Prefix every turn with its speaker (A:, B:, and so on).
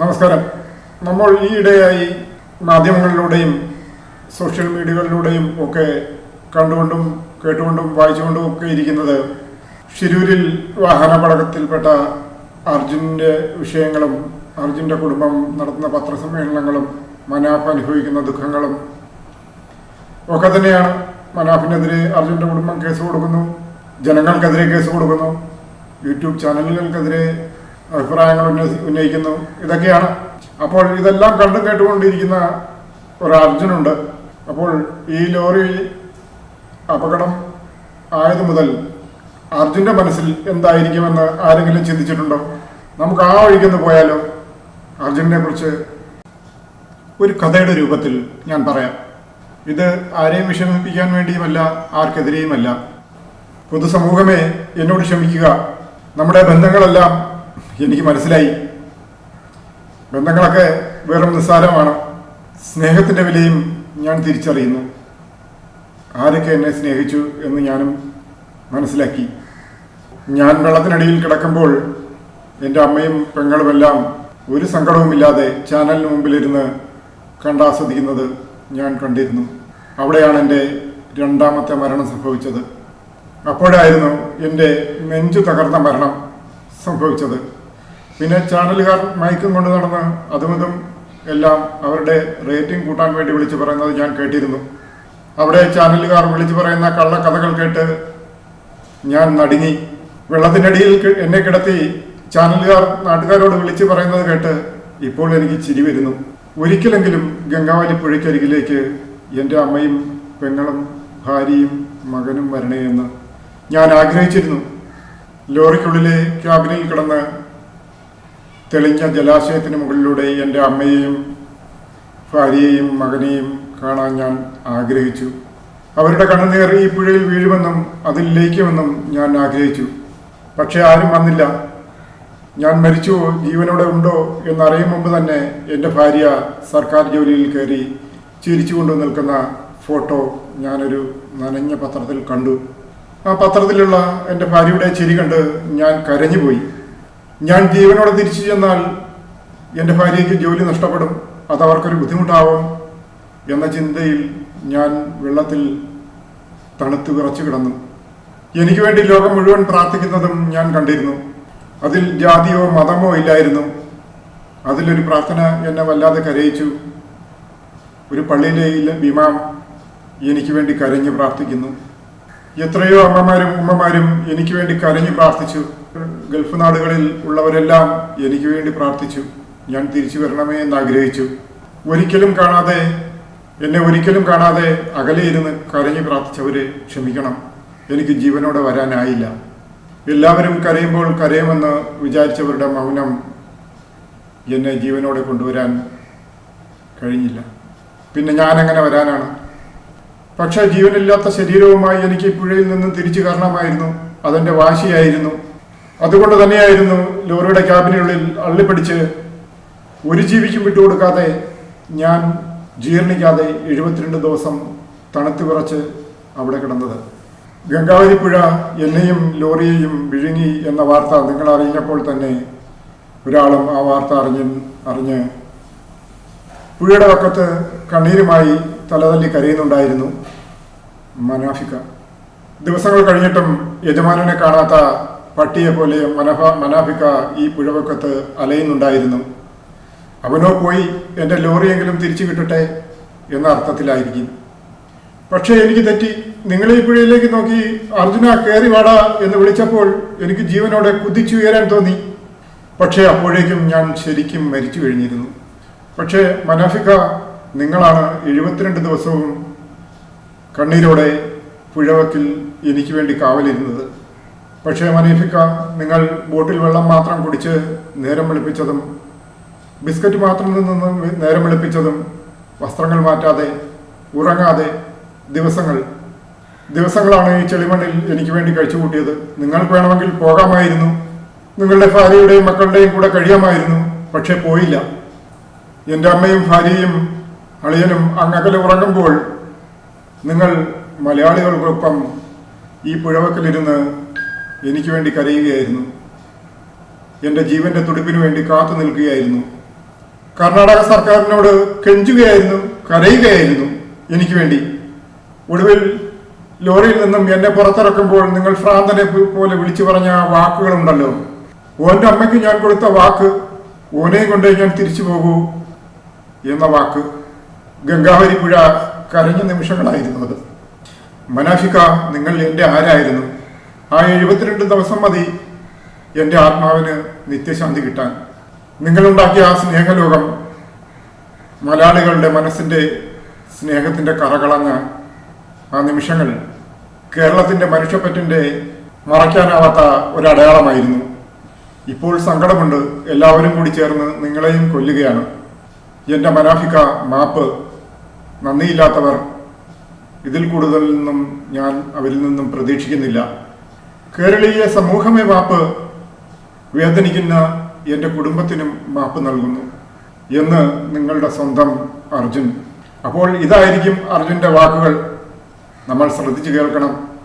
A: നമസ്കാരം. നമ്മൾ ഈയിടെയായി മാധ്യമങ്ങളിലൂടെയും സോഷ്യൽ മീഡിയകളിലൂടെയും ഒക്കെ കണ്ടുകൊണ്ടും കേട്ടുകൊണ്ടും വായിച്ചുകൊണ്ടും ഒക്കെ ഇരിക്കുന്നത് ഷിരൂരിൽ വാഹനാപകടത്തിൽപ്പെട്ട അർജുന്റെ വിഷയങ്ങളും അർജുന്റെ കുടുംബം നടത്തുന്ന പത്രസമ്മേളനങ്ങളും മനാഫ് അനുഭവിക്കുന്ന ദുഃഖങ്ങളും ഒക്കെ തന്നെയാണ്. മനാഫിനെതിരെ അർജുന്റെ കുടുംബം കേസ് കൊടുക്കുന്നു ജനങ്ങൾക്കെതിരെ കേസ് കൊടുക്കുന്നു യൂട്യൂബ് ചാനലുകൾക്കെതിരെ അഭിപ്രായങ്ങൾ ഉന്നയി- ഉന്നയിക്കുന്നു. ഇതൊക്കെയാണ്. അപ്പോൾ ഇതെല്ലാം കണ്ടും കേട്ടുകൊണ്ടിരിക്കുന്ന ഒരു അർജുനുണ്ട് അപ്പോൾ ഈ ലോറി അപകടം ആയതു മുതൽ അർജുന്റെ മനസ്സിൽ എന്തായിരിക്കുമെന്ന് ആരെങ്കിലും ചിന്തിച്ചിട്ടുണ്ടോ? നമുക്ക് ആ വഴിക്കൊന്ന് പോയാലോ? അർജുനെ കുറിച്ച് ഒരു കഥയുടെ രൂപത്തിൽ ഞാൻ പറയാം. ഇത് ആരെയും വിഷമിപ്പിക്കാൻ വേണ്ടിയുമല്ല ആർക്കെതിരെയുമല്ല. പൊതുസമൂഹമേ എന്നോട് ക്ഷമിക്കുക. നമ്മുടെ ബന്ധങ്ങളെല്ലാം എനിക്ക് മനസ്സിലായി. ബന്ധങ്ങളൊക്കെ വെറും നിസ്സാരമാണ്. സ്നേഹത്തിന്റെ വിലയും ഞാൻ തിരിച്ചറിയുന്നു. ആരൊക്കെ എന്നെ സ്നേഹിച്ചു എന്ന് ഞാനും മനസ്സിലാക്കി. ഞാൻ വെള്ളത്തിനടിയിൽ കിടക്കുമ്പോൾ എന്റെ അമ്മയും പെങ്ങളുമെല്ലാം ഒരു സങ്കടവുമില്ലാതെ ചാനലിന് മുമ്പിലിരുന്ന് കണ്ടാസ്വദിക്കുന്നത് ഞാൻ കണ്ടിരുന്നു. അവിടെയാണ് എന്റെ രണ്ടാമത്തെ മരണം സംഭവിച്ചത്. അപ്പോഴായിരുന്നു എന്റെ നെഞ്ചു തകർന്ന മരണം സംഭവിച്ചത്. പിന്നെ ചാനലുകാർ മയക്കും കൊണ്ട് നടന്ന് അതുമിതും എല്ലാം അവരുടെ റേറ്റിംഗ് കൂട്ടാൻ വേണ്ടി വിളിച്ചു പറയുന്നത് ഞാൻ കേട്ടിരുന്നു. അവിടെ ചാനലുകാർ വിളിച്ചു പറയുന്ന കള്ള കഥകൾ കേട്ട് ഞാൻ നടുങ്ങി. വെള്ളത്തിനടിയിൽ എന്നെ കിടത്തി ചാനലുകാർ നാട്ടുകാരോട് വിളിച്ചു പറയുന്നത് കേട്ട് ഇപ്പോൾ എനിക്ക് ചിരി വരുന്നു. ഒരിക്കലെങ്കിലും ഗംഗാവലി പുഴയ്ക്കരികിലേക്ക് എന്റെ അമ്മയും പെങ്ങളും ഭാര്യയും മകനും വരണേ എന്ന് ഞാൻ ആഗ്രഹിച്ചിരുന്നു. ലോറിക്കുള്ളിലെ ക്യാബിനിൽ കിടന്ന് തെളിഞ്ഞ ജലാശയത്തിന് മുകളിലൂടെ എന്റെ അമ്മയെയും ഭാര്യയെയും മകനെയും കാണാൻ ഞാൻ ആഗ്രഹിച്ചു. അവരുടെ കണ്ണുനീർ ഈ പുഴയിൽ വീഴുമെന്നും അതിൽ ലയിക്കുമെന്നും ഞാൻ ആഗ്രഹിച്ചു. പക്ഷെ ആരും വന്നില്ല. ഞാൻ മരിച്ചുവോ ജീവനോടെ ഉണ്ടോ എന്നറിയും മുമ്പ് തന്നെ എന്റെ ഭാര്യ സർക്കാർ ജോലിയിൽ കയറി ചിരിച്ചുകൊണ്ട് നിൽക്കുന്ന ഫോട്ടോ ഞാനൊരു നനഞ്ഞ പത്രത്തിൽ കണ്ടു. ആ പത്രത്തിലുള്ള എന്റെ ഭാര്യയുടെ ചിരി കണ്ട് ഞാൻ കരഞ്ഞുപോയി. ഞാൻ ജീവനോടെ തിരിച്ചു ചെന്നാൽ എന്റെ ഭാര്യയ്ക്ക് ജോലി നഷ്ടപ്പെടും. അത് അവർക്കൊരു ബുദ്ധിമുട്ടാവും എന്ന ചിന്തയിൽ ഞാൻ വെള്ളത്തിൽ തണുത്ത് വിറച്ചു കിടന്നു. എനിക്ക് വേണ്ടി ലോകം മുഴുവൻ പ്രാർത്ഥിക്കുന്നതും ഞാൻ കണ്ടിരുന്നു. അതിൽ ജാതിയോ മതമോ ഇല്ലായിരുന്നു. അതിലൊരു പ്രാർത്ഥന എന്നെ വല്ലാതെ കരയിച്ചു. ഒരു പള്ളിയിലെ ഇമാം എനിക്ക് വേണ്ടി കരഞ്ഞു പ്രാർത്ഥിക്കുന്നു. എത്രയോ അമ്മമാരും ഉമ്മമാരും എനിക്ക് വേണ്ടി കരഞ്ഞു പ്രാർത്ഥിച്ചു. ഗൾഫ് നാടുകളിൽ ഉള്ളവരെല്ലാം എനിക്ക് വേണ്ടി പ്രാർത്ഥിച്ചു. ഞാൻ തിരിച്ചു വരണമേ എന്ന് ആഗ്രഹിച്ചു. ഒരിക്കലും കാണാതെ എന്നെ ഒരിക്കലും കാണാതെ അകലെ ഇരുന്ന് കരഞ്ഞു പ്രാർത്ഥിച്ചവരെ ക്ഷമിക്കണം. എനിക്ക് ജീവനോടെ വരാനായില്ല. എല്ലാവരും കരയുമ്പോൾ കരയുമെന്ന് വിചാരിച്ചവരുടെ മൗനം എന്നെ ജീവനോടെ കൊണ്ടുവരാൻ കഴിഞ്ഞില്ല. പിന്നെ ഞാൻ എങ്ങനെ വരാനാണ്. പക്ഷേ ജീവനില്ലാത്ത ശരീരവുമായി എനിക്ക് പുഴയിൽ നിന്നും തിരിച്ചു കയറണമായിരുന്നു. അതെന്റെ വാശിയായിരുന്നു. അതുകൊണ്ട് തന്നെയായിരുന്നു ലോറിയുടെ ക്യാബിനുള്ളിൽ അള്ളിപ്പിടിച്ച് ഒരു ജീവിക്കും വിട്ടുകൊടുക്കാതെ ഞാൻ ജീർണിക്കാതെ എഴുപത്തിരണ്ട് ദിവസം തണുത്തു കുറച്ച് അവിടെ കിടന്നത്. ഗംഗാവതി പുഴ എന്നെയും ലോറിയെയും വിഴുങ്ങി എന്ന വാർത്ത നിങ്ങൾ അറിഞ്ഞപ്പോൾ തന്നെ ഒരാളും ആ വാർത്ത അറിഞ്ഞ് അറിഞ്ഞ് പുഴയുടെ വക്കത്ത് കണ്ണീരുമായി തലതല്ലി കരയുന്നുണ്ടായിരുന്നു മനാഫിക്ക. ദിവസങ്ങൾ കഴിഞ്ഞിട്ടും യജമാനനെ കാണാത്ത പട്ടിയെ പോലെ മനഹ മനാഫിക്ക ഈ പുഴവക്കത്ത് അലയുന്നുണ്ടായിരുന്നു. അവനോ പോയി എന്റെ ലോറിയെങ്കിലും തിരിച്ചു കിട്ടട്ടെ എന്ന അർത്ഥത്തിലായിരിക്കും. പക്ഷേ എനിക്ക് തെറ്റി. നിങ്ങളെ ഈ പുഴയിലേക്ക് നോക്കി അർജുന കയറി വാടാ എന്ന് വിളിച്ചപ്പോൾ എനിക്ക് ജീവനോടെ കുതിച്ചുയരാൻ തോന്നി. പക്ഷേ അപ്പോഴേക്കും ഞാൻ ശരിക്കും മരിച്ചു കഴിഞ്ഞിരുന്നു. പക്ഷേ മനാഫിക്ക നിങ്ങളാണ് എഴുപത്തിരണ്ട് ദിവസവും കണ്ണീരോടെ പുഴവക്കിൽ എനിക്ക് വേണ്ടി കാവലിരുന്നത്. പക്ഷേ മനീഫിക്ക നിങ്ങൾ ബോട്ടിൽ വെള്ളം മാത്രം കുടിച്ച് നേരം വെളുപ്പിച്ചതും ബിസ്ക്കറ്റ് മാത്രം നിന്ന് നേരം വെളുപ്പിച്ചതും വസ്ത്രങ്ങൾ മാറ്റാതെ ഉറങ്ങാതെ ദിവസങ്ങൾ ദിവസങ്ങളാണ് ഈ ചെളിമണ്ണിൽ എനിക്ക് വേണ്ടി കഴിച്ചു കൂട്ടിയത്. നിങ്ങൾക്ക് വേണമെങ്കിൽ പോകാമായിരുന്നു. നിങ്ങളുടെ ഭാര്യയുടെയും മക്കളുടെയും കൂടെ കഴിയാമായിരുന്നു പക്ഷേ പോയില്ല. എന്റെ അമ്മയും ഭാര്യയും അളിയനും അങ്ങകലെ ഉറങ്ങുമ്പോൾ നിങ്ങൾ മലയാളികൾക്കൊപ്പം ഈ പുഴവക്കലിരുന്ന് എനിക്ക് വേണ്ടി കരയുകയായിരുന്നു. എന്റെ ജീവന്റെ തുടിപ്പിന് വേണ്ടി കാത്തു നിൽക്കുകയായിരുന്നു. കർണാടക സർക്കാരിനോട് കെഞ്ചുകയായിരുന്നു കരയുകയായിരുന്നു എനിക്ക് വേണ്ടി. ഒടുവിൽ ലോറിയിൽ നിന്നും എന്നെ പുറത്തിറക്കുമ്പോൾ നിങ്ങൾ ഭ്രാന്തനെ പോലെ വിളിച്ചു പറഞ്ഞ വാക്കുകളുണ്ടല്ലോ. ഓന്റെ അമ്മയ്ക്ക് ഞാൻ കൊടുത്ത വാക്ക് ഓനെയും കൊണ്ടേ ഞാൻ തിരിച്ചു പോകൂ എന്ന വാക്ക് ഗംഗാവരി പുഴ കരഞ്ഞ നിമിഷങ്ങളായിരുന്നു അത്. മനാഫിക്ക നിങ്ങൾ എന്റെ ആരായിരുന്നു? ആ എഴുപത്തിരണ്ട് ദിവസം മതി എന്റെ ആത്മാവിന് നിത്യശാന്തി കിട്ടാൻ. നിങ്ങളുണ്ടാക്കിയ ആ സ്നേഹലോകം മലയാളികളുടെ മനസ്സിന്റെ സ്നേഹത്തിന്റെ കറകളഞ്ഞ ആ നിമിഷങ്ങൾ കേരളത്തിന്റെ മനുഷ്യപ്പറ്റിന്റെ മറയ്ക്കാനാവാത്ത ഒരടയാളമായിരുന്നു. ഇപ്പോൾ സങ്കടമുണ്ട്. എല്ലാവരും കൂടി ചേർന്ന് നിങ്ങളെയും കൊല്ലുകയാണ്. എന്റെ മനാഫിക്ക മാപ്പ് നന്ദിയില്ലാത്തവർ ഇതിൽ കൂടുതൽ നിന്നും ഞാൻ അവരിൽ നിന്നും പ്രതീക്ഷിക്കുന്നില്ല. കേരളീയ സമൂഹമേ വാപ്പ് വേദനിക്കുന്ന എന്റെ കുടുംബത്തിനും മാപ്പ് നൽകുന്നു എന്ന് നിങ്ങളുടെ സ്വന്തം അർജുൻ. അപ്പോൾ ഇതായിരിക്കും അർജുന്റെ വാക്കുകൾ. നമ്മൾ ശ്രദ്ധിച്ചു കേൾക്കണം.